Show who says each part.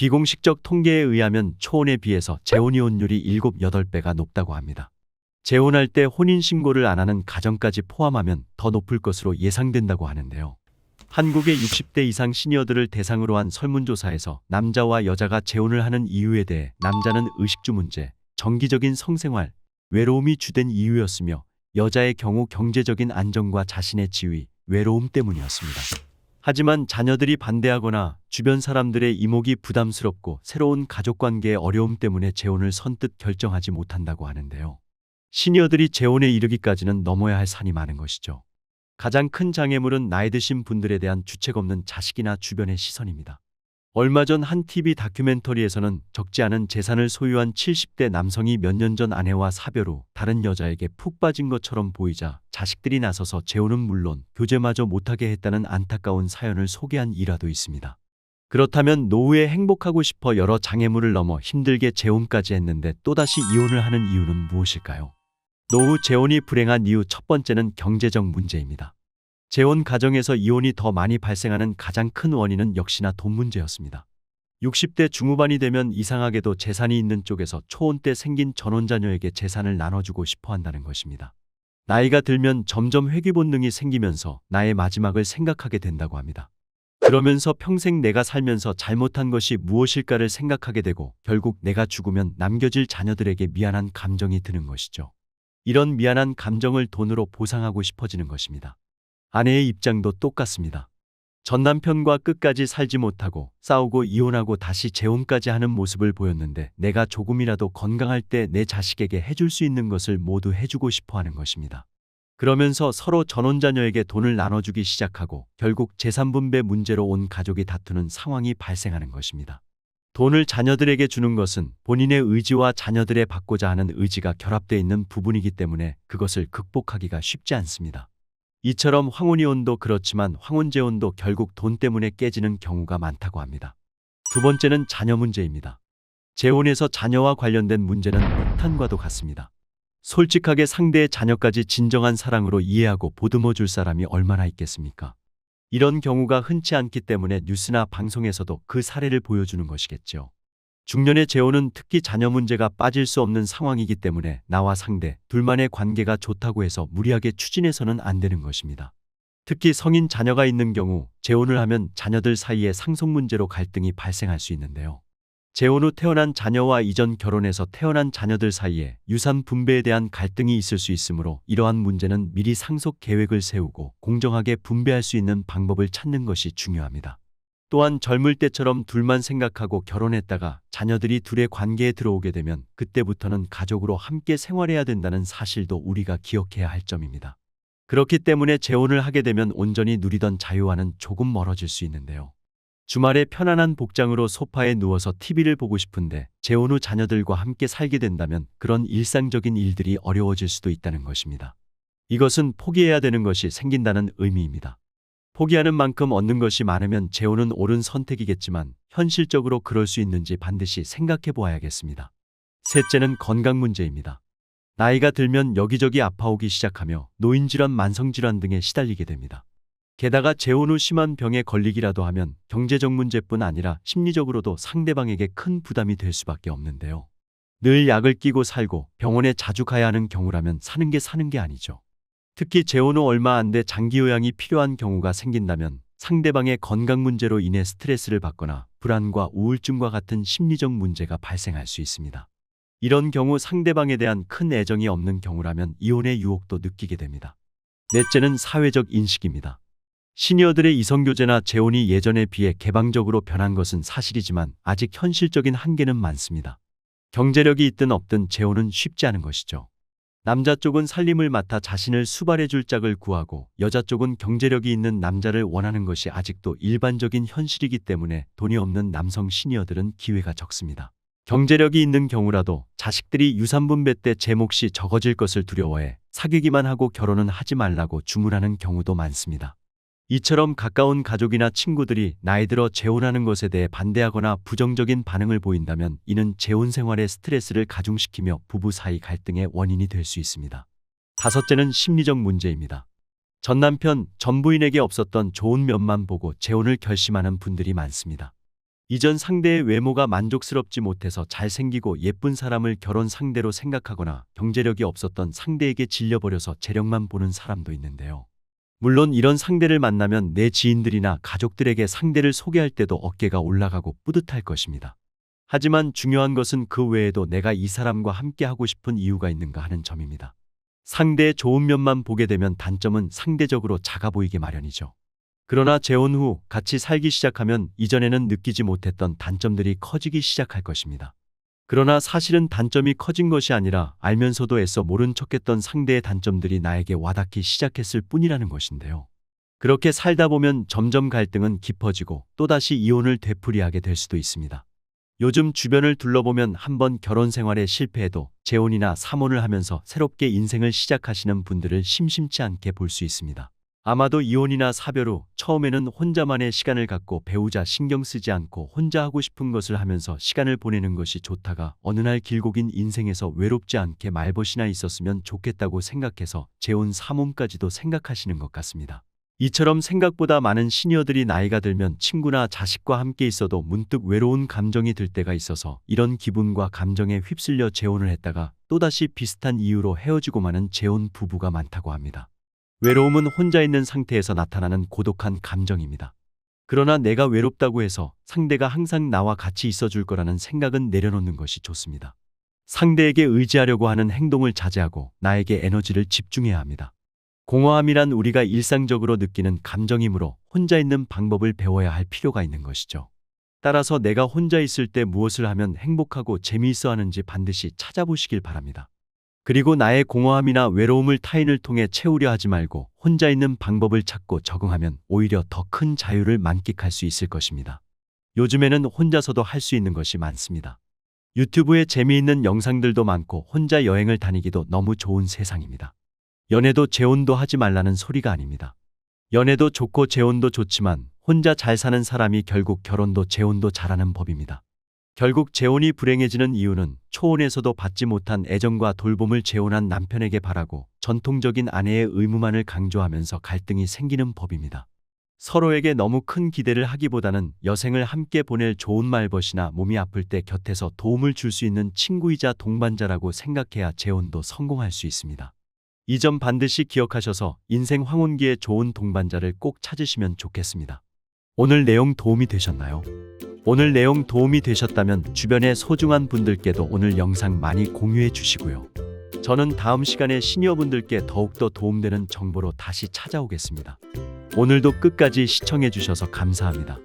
Speaker 1: 비공식적 통계에 의하면 초혼에 비해서 재혼이혼율이 7, 8배가 높다고 합니다. 재혼할 때 혼인신고를 안 하는 가정까지 포함하면 더 높을 것으로 예상된다고 하는데요. 한국의 60대 이상 시니어들을 대상으로 한 설문조사에서 남자와 여자가 재혼을 하는 이유에 대해 남자는 의식주 문제, 정기적인 성생활, 외로움이 주된 이유였으며 여자의 경우 경제적인 안정과 자신의 지위, 외로움 때문이었습니다. 하지만 자녀들이 반대하거나 주변 사람들의 이목이 부담스럽고 새로운 가족 관계의 어려움 때문에 재혼을 선뜻 결정하지 못한다고 하는데요. 시니어들이 재혼에 이르기까지는 넘어야 할 산이 많은 것이죠. 가장 큰 장애물은 나이 드신 분들에 대한 주책 없는 자식이나 주변의 시선입니다. 얼마 전 한 TV 다큐멘터리에서는 적지 않은 재산을 소유한 70대 남성이 몇 년 전 아내와 사별 후 다른 여자에게 푹 빠진 것처럼 보이자 자식들이 나서서 재혼은 물론 교제마저 못하게 했다는 안타까운 사연을 소개한 일화도 있습니다. 그렇다면 노후에 행복하고 싶어 여러 장애물을 넘어 힘들게 재혼까지 했는데 또다시 이혼을 하는 이유는 무엇일까요? 노후 재혼이 불행한 이유 첫 번째는 경제적 문제입니다. 재혼 가정에서 이혼이 더 많이 발생하는 가장 큰 원인은 역시나 돈 문제였습니다. 60대 중후반이 되면 이상하게도 재산이 있는 쪽에서 초혼 때 생긴 전혼자녀에게 재산을 나눠주고 싶어 한다는 것입니다. 나이가 들면 점점 회귀 본능이 생기면서 나의 마지막을 생각하게 된다고 합니다. 그러면서 평생 내가 살면서 잘못한 것이 무엇일까를 생각하게 되고 결국 내가 죽으면 남겨질 자녀들에게 미안한 감정이 드는 것이죠. 이런 미안한 감정을 돈으로 보상하고 싶어지는 것입니다. 아내의 입장도 똑같습니다. 전 남편과 끝까지 살지 못하고 싸우고 이혼하고 다시 재혼까지 하는 모습을 보였는데 내가 조금이라도 건강할 때 내 자식에게 해줄 수 있는 것을 모두 해주고 싶어 하는 것입니다. 그러면서 서로 전혼자녀에게 돈을 나눠주기 시작하고 결국 재산분배 문제로 온 가족이 다투는 상황이 발생하는 것입니다. 돈을 자녀들에게 주는 것은 본인의 의지와 자녀들의 받고자 하는 의지가 결합되어 있는 부분이기 때문에 그것을 극복하기가 쉽지 않습니다. 이처럼 황혼이혼도 그렇지만 황혼재혼도 결국 돈 때문에 깨지는 경우가 많다고 합니다. 두 번째는 자녀 문제입니다. 재혼에서 자녀와 관련된 문제는 폭탄과도 같습니다. 솔직하게 상대의 자녀까지 진정한 사랑으로 이해하고 보듬어 줄 사람이 얼마나 있겠습니까? 이런 경우가 흔치 않기 때문에 뉴스나 방송에서도 그 사례를 보여주는 것이겠죠. 중년의 재혼은 특히 자녀 문제가 빠질 수 없는 상황이기 때문에 나와 상대 둘만의 관계가 좋다고 해서 무리하게 추진해서는 안 되는 것입니다. 특히 성인 자녀가 있는 경우 재혼을 하면 자녀들 사이에 상속 문제로 갈등이 발생할 수 있는데요. 재혼 후 태어난 자녀와 이전 결혼해서 태어난 자녀들 사이에 유산 분배에 대한 갈등이 있을 수 있으므로 이러한 문제는 미리 상속 계획을 세우고 공정하게 분배할 수 있는 방법을 찾는 것이 중요합니다. 또한 젊을 때처럼 둘만 생각하고 결혼했다가 자녀들이 둘의 관계에 들어오게 되면 그때부터는 가족으로 함께 생활해야 된다는 사실도 우리가 기억해야 할 점입니다. 그렇기 때문에 재혼을 하게 되면 온전히 누리던 자유와는 조금 멀어질 수 있는데요. 주말에 편안한 복장으로 소파에 누워서 TV를 보고 싶은데 재혼 후 자녀들과 함께 살게 된다면 그런 일상적인 일들이 어려워질 수도 있다는 것입니다. 이것은 포기해야 되는 것이 생긴다는 의미입니다. 포기하는 만큼 얻는 것이 많으면 재혼은 옳은 선택이겠지만 현실적으로 그럴 수 있는지 반드시 생각해 보아야겠습니다. 셋째는 건강 문제입니다. 나이가 들면 여기저기 아파오기 시작하며 노인질환, 만성질환 등에 시달리게 됩니다. 게다가 재혼 후 심한 병에 걸리기라도 하면 경제적 문제뿐 아니라 심리적으로도 상대방에게 큰 부담이 될 수밖에 없는데요. 늘 약을 끼고 살고 병원에 자주 가야 하는 경우라면 사는 게 사는 게 아니죠. 특히 재혼 후 얼마 안 돼 장기 요양이 필요한 경우가 생긴다면 상대방의 건강 문제로 인해 스트레스를 받거나 불안과 우울증과 같은 심리적 문제가 발생할 수 있습니다. 이런 경우 상대방에 대한 큰 애정이 없는 경우라면 이혼의 유혹도 느끼게 됩니다. 넷째는 사회적 인식입니다. 시니어들의 이성교제나 재혼이 예전에 비해 개방적으로 변한 것은 사실이지만 아직 현실적인 한계는 많습니다. 경제력이 있든 없든 재혼은 쉽지 않은 것이죠. 남자 쪽은 살림을 맡아 자신을 수발해 줄 짝을 구하고 여자 쪽은 경제력이 있는 남자를 원하는 것이 아직도 일반적인 현실이기 때문에 돈이 없는 남성 시니어들은 기회가 적습니다. 경제력이 있는 경우라도 자식들이 유산분배 때 제 몫이 적어질 것을 두려워해 사귀기만 하고 결혼은 하지 말라고 주문하는 경우도 많습니다. 이처럼 가까운 가족이나 친구들이 나이 들어 재혼하는 것에 대해 반대하거나 부정적인 반응을 보인다면 이는 재혼 생활의 스트레스를 가중시키며 부부 사이 갈등의 원인이 될 수 있습니다. 다섯째는 심리적 문제입니다. 전 남편, 전 부인에게 없었던 좋은 면만 보고 재혼을 결심하는 분들이 많습니다. 이전 상대의 외모가 만족스럽지 못해서 잘생기고 예쁜 사람을 결혼 상대로 생각하거나 경제력이 없었던 상대에게 질려버려서 재력만 보는 사람도 있는데요. 물론 이런 상대를 만나면 내 지인들이나 가족들에게 상대를 소개할 때도 어깨가 올라가고 뿌듯할 것입니다. 하지만 중요한 것은 그 외에도 내가 이 사람과 함께 하고 싶은 이유가 있는가 하는 점입니다. 상대의 좋은 면만 보게 되면 단점은 상대적으로 작아 보이게 마련이죠. 그러나 재혼 후 같이 살기 시작하면 이전에는 느끼지 못했던 단점들이 커지기 시작할 것입니다. 그러나 사실은 단점이 커진 것이 아니라 알면서도 애써 모른 척했던 상대의 단점들이 나에게 와닿기 시작했을 뿐이라는 것인데요. 그렇게 살다 보면 점점 갈등은 깊어지고 또다시 이혼을 되풀이하게 될 수도 있습니다. 요즘 주변을 둘러보면 한번 결혼 생활에 실패해도 재혼이나 삼혼을 하면서 새롭게 인생을 시작하시는 분들을 심심치 않게 볼 수 있습니다. 아마도 이혼이나 사별 후 처음에는 혼자만의 시간을 갖고 배우자 신경 쓰지 않고 혼자 하고 싶은 것을 하면서 시간을 보내는 것이 좋다가 어느 날 길고 긴 인생에서 외롭지 않게 말벗이나 있었으면 좋겠다고 생각해서 재혼 삼혼까지도 생각하시는 것 같습니다. 이처럼 생각보다 많은 시니어들이 나이가 들면 친구나 자식과 함께 있어도 문득 외로운 감정이 들 때가 있어서 이런 기분과 감정에 휩쓸려 재혼을 했다가 또다시 비슷한 이유로 헤어지고 마는 재혼 부부가 많다고 합니다. 외로움은 혼자 있는 상태에서 나타나는 고독한 감정입니다. 그러나 내가 외롭다고 해서 상대가 항상 나와 같이 있어 줄 거라는 생각은 내려놓는 것이 좋습니다. 상대에게 의지하려고 하는 행동을 자제하고 나에게 에너지를 집중해야 합니다. 공허함이란 우리가 일상적으로 느끼는 감정이므로 혼자 있는 방법을 배워야 할 필요가 있는 것이죠. 따라서 내가 혼자 있을 때 무엇을 하면 행복하고 재미있어 하는지 반드시 찾아보시길 바랍니다. 그리고 나의 공허함이나 외로움을 타인을 통해 채우려 하지 말고 혼자 있는 방법을 찾고 적응하면 오히려 더 큰 자유를 만끽할 수 있을 것입니다. 요즘에는 혼자서도 할 수 있는 것이 많습니다. 유튜브에 재미있는 영상들도 많고 혼자 여행을 다니기도 너무 좋은 세상입니다. 연애도 재혼도 하지 말라는 소리가 아닙니다. 연애도 좋고 재혼도 좋지만 혼자 잘 사는 사람이 결국 결혼도 재혼도 잘하는 법입니다. 결국 재혼이 불행해지는 이유는 초혼에서도 받지 못한 애정과 돌봄을 재혼한 남편에게 바라고 전통적인 아내의 의무만을 강조하면서 갈등이 생기는 법입니다. 서로에게 너무 큰 기대를 하기보다는 여생을 함께 보낼 좋은 말벗이나 몸이 아플 때 곁에서 도움을 줄 수 있는 친구이자 동반자라고 생각해야 재혼도 성공할 수 있습니다. 이 점 반드시 기억하셔서 인생 황혼기에 좋은 동반자를 꼭 찾으시면 좋겠습니다. 오늘 내용 도움이 되셨나요? 오늘 내용 도움이 되셨다면 주변의 소중한 분들께도 오늘 영상 많이 공유해 주시고요. 저는 다음 시간에 시니어분들께 더욱더 도움되는 정보로 다시 찾아오겠습니다. 오늘도 끝까지 시청해 주셔서 감사합니다.